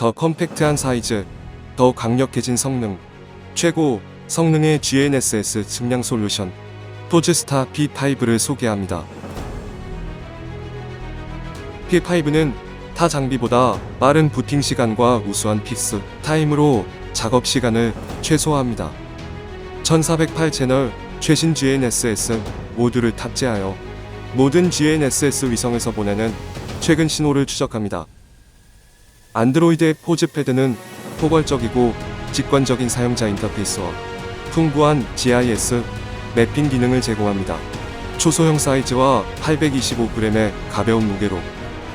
더 컴팩트한 사이즈, 더 강력해진 성능, 최고 성능의 GNSS 측량 솔루션, 포즈스타 P5를 소개합니다. P5는 타 장비보다 빠른 부팅 시간과 우수한 픽스 타임으로 작업 시간을 최소화합니다. 1408 채널 최신 GNSS 모듈을 탑재하여 모든 GNSS 위성에서 보내는 최근 신호를 추적합니다. 안드로이드의 포즈패드는 포괄적이고 직관적인 사용자 인터페이스와 풍부한 GIS 매핑 기능을 제공합니다. 초소형 사이즈와 825g의 가벼운 무게로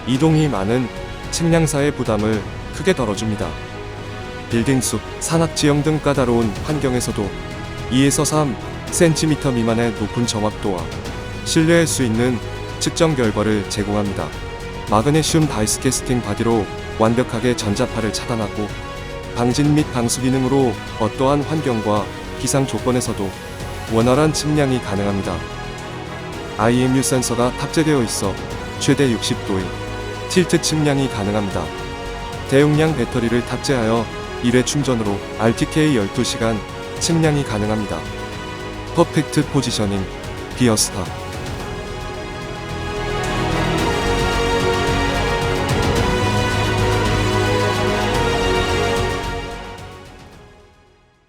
이동이 많은 측량사의 부담을 크게 덜어줍니다. 빌딩 숲, 산악 지형 등 까다로운 환경에서도 2에서 3cm 미만의 높은 정확도와 신뢰할 수 있는 측정 결과를 제공합니다. 마그네슘 다이스캐스팅 바디로 완벽하게 전자파를 차단하고 방진 및 방수 기능으로 어떠한 환경과 기상 조건에서도 원활한 측량이 가능합니다. IMU 센서가 탑재되어 있어 최대 60도의 틸트 측량이 가능합니다. 대용량 배터리를 탑재하여 1회 충전으로 RTK 12시간 측량이 가능합니다. 퍼펙트 포지셔닝, 비어스타